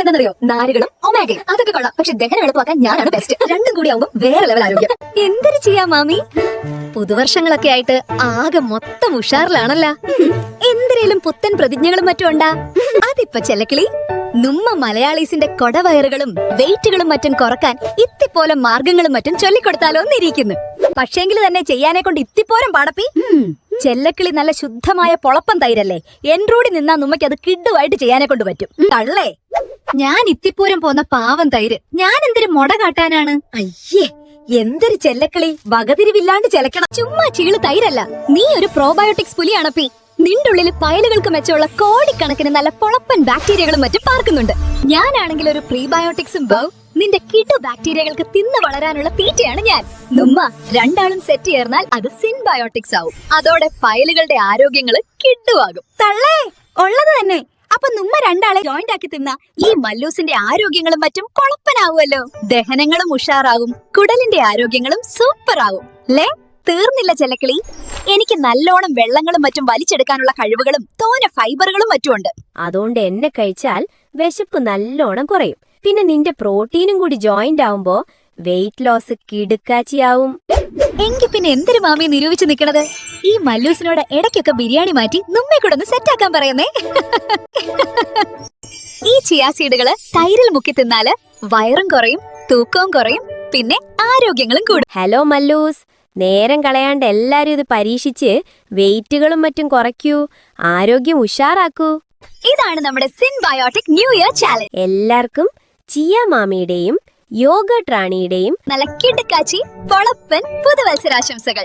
എന്താണെന്നറിയോ നാരുകളും ഒമേഗയും. അതൊക്കെ കൊള്ളാം. പക്ഷെ ദഹനം എളുപ്പമാക്കാൻ ഞാനാണ് ബെസ്റ്റ് രണ്ടും കൂടി ആവുമ്പോൾ വേറെ ലെവൽ ആരോഗ്യം. എന്തൊരു ചെയ്യാ മാമി? പുതുവർഷങ്ങളൊക്കെ ആയിട്ട് ആകെ മൊത്തം ഉഷാറിലാണല്ല. എന്തിനേലും പുത്തൻ പ്രതിജ്ഞകളും മറ്റും ഉണ്ടാ? അതിപ്പോ ചെലക്കിളി നമ്മ മലയാളീസിന്റെ കൊടവയറുകളും വെയിറ്റുകളും മറ്റും കുറയ്ക്കാൻ ഇത്തിപ്പോലെ മാർഗങ്ങളും മറ്റും ചൊല്ലിക്കൊടുത്താലോ എന്നിരിക്കുന്നു. പക്ഷേങ്കിൽ തന്നെ ചെയ്യാനെ കൊണ്ട് ഇത്തിപ്പോരം പാടപ്പി. ചെല്ലക്കിളി നല്ല ശുദ്ധമായ പൊളപ്പം തൈരല്ലേ? എൻറൂടി നിന്നാ നുമ്മയ്ക്ക് അത് കിഡുവായിട്ട് ചെയ്യാനെ കൊണ്ട് പറ്റും. തള്ളേ. ഞാൻ ഇത്തിപ്പൂരം പോന്ന പാവം തൈര്. ഞാൻ എന്തൊരു മുട കാട്ടാനാണ്? അയ്യേ എന്തൊരു ചെല്ലക്കളി. വകതിരിവില്ലാണ്ട് ചെലക്കണം. ചുമ്മാ ചീൾ തൈരല്ല. നീ ഒരു പ്രോബയോട്ടിക്സ് പുലിയാണപ്പി നിന്റെ ഉള്ളിൽ പയലുകൾക്ക് മെച്ചമുള്ള കോടിക്കണക്കിന് നല്ല പൊളപ്പൻ ബാക്ടീരിയകളും മറ്റും പാർക്കുന്നുണ്ട്. ഞാനാണെങ്കിൽ ഒരു പ്രീബയോട്ടിക്സും ബൗ. നിന്റെ കിടു ബാക്ടീരിയകൾക്ക് തിന്ന് വളരാനുള്ള തീറ്റയാണ് ഞാൻ. നുമ്മ രണ്ടാളും സെറ്റ് ചേർന്നാൽ അത് സിൻബയോട്ടിക്സ് ആവും. അതോടെ പയലുകളുടെ ആരോഗ്യങ്ങൾ കിഡുവാകും തള്ളേ ഉള്ളത് തന്നെ. അപ്പൊ നമ്മ രണ്ടാളെ ജോയിന്റ് ആക്കി തിന്ന ഈ മല്ലൂസിന്റെ ആരോഗ്യങ്ങളും മറ്റും കൊളപ്പനാവുമല്ലോ. ദഹനങ്ങളും ഉഷാറാവും കുടലിന്റെ ആരോഗ്യങ്ങളും സൂപ്പർ ആവും ലേ തീർന്നില്ല ചെലക്കിളി എനിക്ക് നല്ലോണം വെള്ളങ്ങളും മറ്റും വലിച്ചെടുക്കാനുള്ള കഴിവുകളും തോന ഫൈബറുകളും മറ്റും ഉണ്ട് അതുകൊണ്ട് എന്നെ കഴിച്ചാൽ വിശപ്പ് നല്ലോണം കുറയും. പിന്നെ നിന്റെ പ്രോട്ടീനും കൂടി ജോയിന്റ് ആവുമ്പോ വെയിറ്റ് ലോസ് കിടുക്കാച്ചിയാവും. എങ്കി പിന്നെ എന്തൊരു മാമി നിരൂപിച്ചു നിക്കണത്? ഈ മല്ലൂസിനോട് ഇടയ്ക്കൊക്കെ ബിരിയാണി മാറ്റി നമ്മെ കൂടെ ഒന്ന് സെറ്റ് ആക്കാൻ പറയുന്നേ. ചിയാ സീഡുകൾ തൈരിൽ മുക്കി തിന്നാൽ വയറും കുറയും തൂക്കവും കുറയും പിന്നെ ആരോഗ്യങ്ങളും കൂടും. ഹലോ മല്ലൂസ്. നേരം കളയാണ്ട് എല്ലാരും ഇത് പരീക്ഷിച്ച് വെയിറ്റുകളും മറ്റും കുറയ്ക്കൂ. ആരോഗ്യം ഉഷാറാക്കൂ. ഇതാണ് നമ്മുടെ സിൻബയോട്ടിക് ന്യൂ ഇയർ ചാലഞ്ച് എല്ലാവർക്കും ചിയ മാമിയുടെയും യോഗ റാണിയുടെയും നല്ല കിടക്കാച്ചി പൊളപ്പൻ പുതുവത്സരാശംസകൾ.